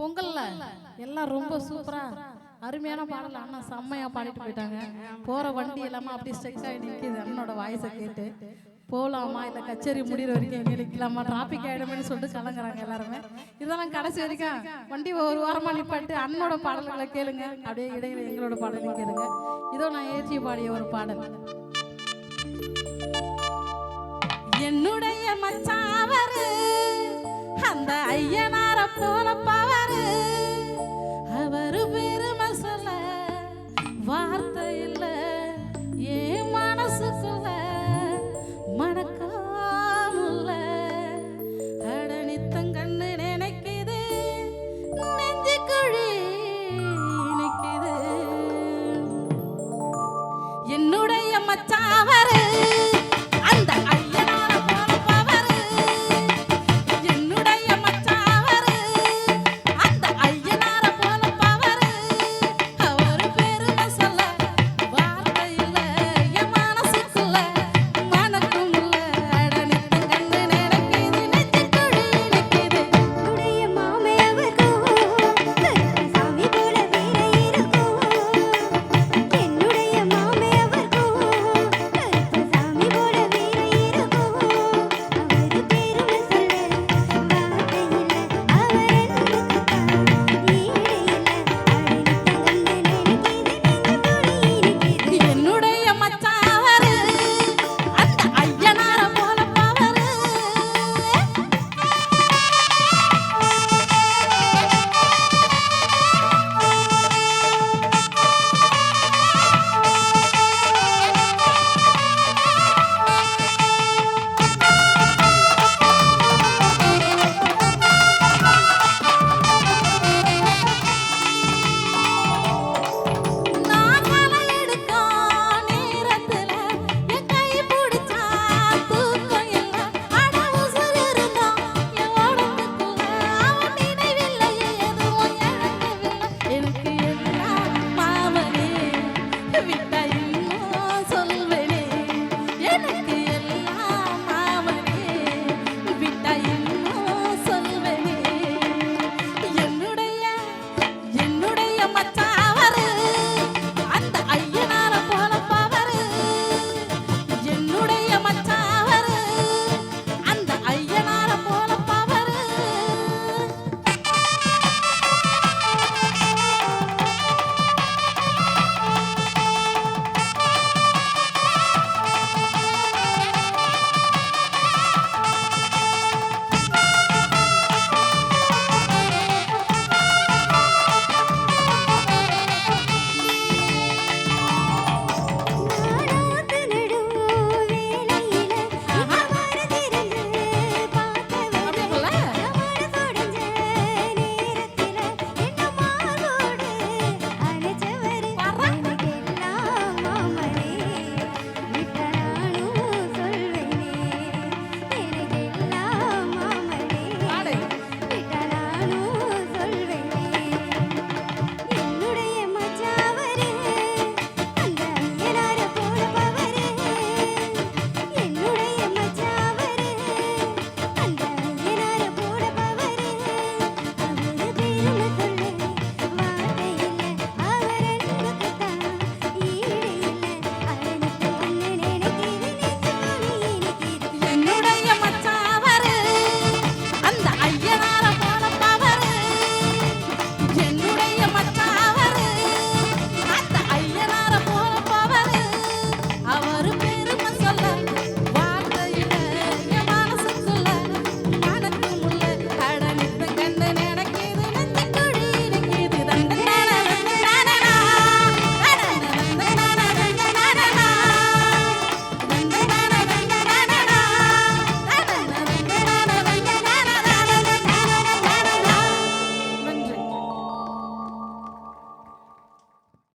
பொங்கல்ல? எல்லாம் ரொம்ப சூப்பரா. அருமையான பாடல். அண்ணா செம்மையா பாடிட்டு போயிட்டாங்க. போற வண்டி எல்லாமே அப்படியே ஸ்டெக் ஆகி நிற்கிது அண்ணனோட வாய்ஸை கேட்டு. போகலாமா இல்லை கச்சேரி முடிகிற வரைக்கும் எங்க நிற்கலாமா டிராபிக் ஆயிடுமேன்னு சொல்லிட்டு கலங்குறாங்க எல்லாருமே. இதெல்லாம் கடைசி வரைக்கும் வண்டி ஒரு வாரமாக நிப்பாட்டு அண்ணனோட பாடல்களை கேளுங்க. அப்படியே இடையில எங்களோட பாடலையும் கேளுங்க. இதோ நான் ஏற்றி பாடிய ஒரு பாடல். என்னுடைய மச்சான் போற போற பவரு